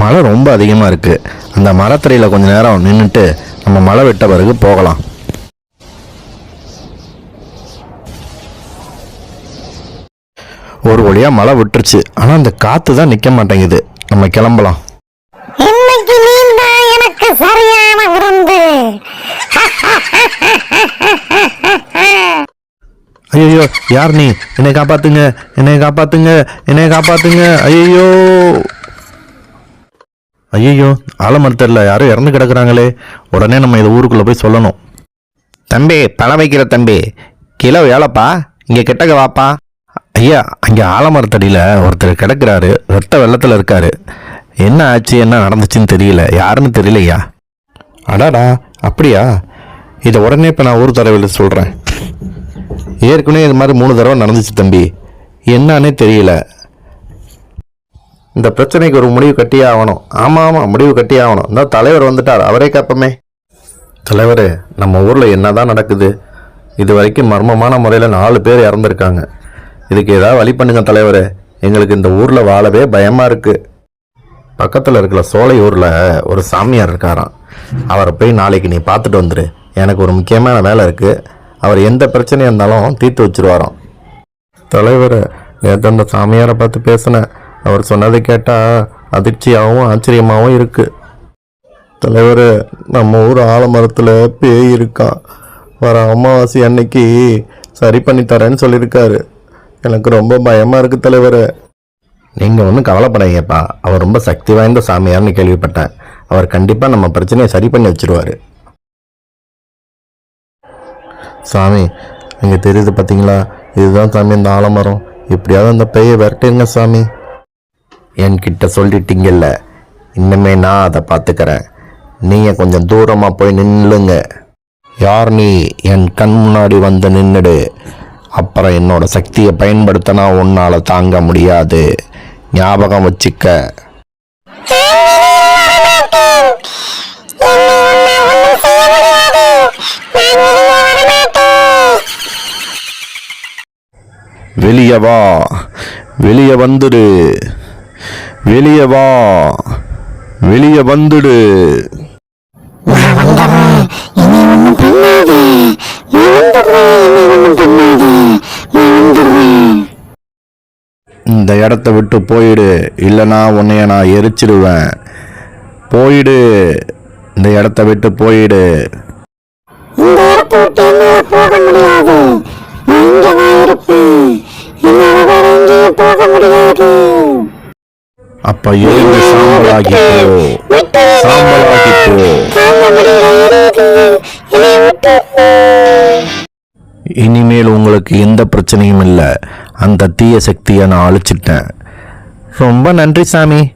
மழை ரொம்ப அதிகமாக இருக்குது அந்த மரத்தடியில் கொஞ்ச நேரம் நின்றுட்டு நம்ம மழை விட்ட பிறகு போகலாம். ஒரு வழியாக மழை விட்டுருச்சு. ஆனால் அந்த காற்று தான் நிற்க மாட்டேங்குது. நம்ம கிளம்பலாம். இன்னைக்கு எனக்கு சரியான விருந்து ஐயோ யார் நீ? என்னை காப்பாத்துங்க என்னை காப்பாத்துங்க என்னை காப்பாத்துங்க. ஐயோ ஐயோ ஆலமரத்தில் யாரும் இறந்து கிடக்குறாங்களே. உடனே நம்ம இது ஊருக்குள்ளே போய் சொல்லணும். தம்பி பழம் வைக்கிற தம்பி. கிலோ எவ்வளோப்பா? இங்கே கிட்டக்க வாப்பா. ஐயா அங்கே ஆலமரத்தடியில் ஒருத்தர் கிடக்குறாரு. ரத்த வெள்ளத்தில் இருக்காரு. என்ன ஆச்சு என்ன நடந்துச்சுன்னு தெரியல. யாருன்னு தெரியலையா அடாடா அப்படியா? இதை உடனே இப்போ நான் ஊர் தடவையில் சொல்கிறேன் ஏற்கனவே இது மாதிரி மூணு தடவை நடந்துச்சு தம்பி. என்னன்னே தெரியல. இந்த பிரச்சனைக்கு ஒரு முடிவு கட்டியே ஆகணும். ஆமாம் ஆமாம் முடிவு கட்டியே ஆகணும். இந்த தலைவர் வந்துட்டார். அவரே கேட்போமே. தலைவர் நம்ம ஊரில் என்னதான் நடக்குது? இது வரைக்கும் மர்மமான முறையில் நாலு பேர் இறந்துருக்காங்க. இதுக்கு ஏதாவது வழி பண்ணுங்க தலைவர். எங்களுக்கு இந்த ஊரில் வாழவே பயமாக இருக்குது பக்கத்தில் இருக்கிற சோலை ஊரில் ஒரு சாமியார் இருக்காராம். அவரை போய் நாளைக்கு நீ பார்த்துட்டு வந்துடு எனக்கு ஒரு முக்கியமான வேலை இருக்குது அவர் எந்த பிரச்சனையாக இருந்தாலும் தீர்த்து வச்சிருவாராம். தலைவர் நேற்று அந்த சாமியாரை பார்த்து பேசினேன். அவர் சொன்னதை கேட்டால் அதிர்ச்சியாகவும் ஆச்சரியமாகவும் இருக்குது தலைவர் நம்ம ஊர் ஆலமரத்தில் பேய் இருக்கான் வர அமாவாசை அன்னைக்கு சரி பண்ணி தரேன்னு சொல்லியிருக்காரு. எனக்கு ரொம்ப பயமாக இருக்குது தலைவர். நீங்கள் ஒன்றும் கவலைப்படாதீங்கப்பா. அவர் ரொம்ப சக்தி வாய்ந்த சாமியார்னு கேள்விப்பட்டேன். அவர் கண்டிப்பாக நம்ம பிரச்சனையை சரி பண்ணி வச்சிருவாரு. சாமி இங்கே தெரியுது பார்த்தீங்களா இதுதான் சாமி இந்த ஆலமரம். எப்படியாவது அந்த பேயை விரட்டுங்க சாமி. என்கிட்ட சொல்லிட்டீங்கல்ல. இன்னுமே நான் அதை பார்த்துக்கிறேன். நீங்கள் கொஞ்சம் தூரமாக போய் நில்லுங்க. யார் நீ? என் கண் முன்னாடி வந்து நின்னுடு. அப்புறம் என்னோட சக்தியை பயன்படுத்தினா உன்னால் தாங்க முடியாது. ஞாபகம் வச்சுக்க. வெளியே வா. வெளியே வந்துடு. வெளியே வா. வெளியே வந்துடு. இந்த இடத்த விட்டு போயிடு இல்லைனா உன்னைய நான் எரிச்சிடுவேன் போயிடு இந்த இடத்த விட்டு போயிடு. இந்த இடத்தை விட்டு என்னால போக முடியாது. நான் இங்க தான் இருப்பேன். என்னால வேற எங்கேயும் போக முடியாது. அப்ப எழுந்து சாம்பலாகி போ சாம்பலாகி போ இனிமேல் உங்களுக்கு எந்த பிரச்சனையும் இல்லை. அந்த தீய சக்தியை நான் அழிச்சிட்டேன். ரொம்ப நன்றி சாமி.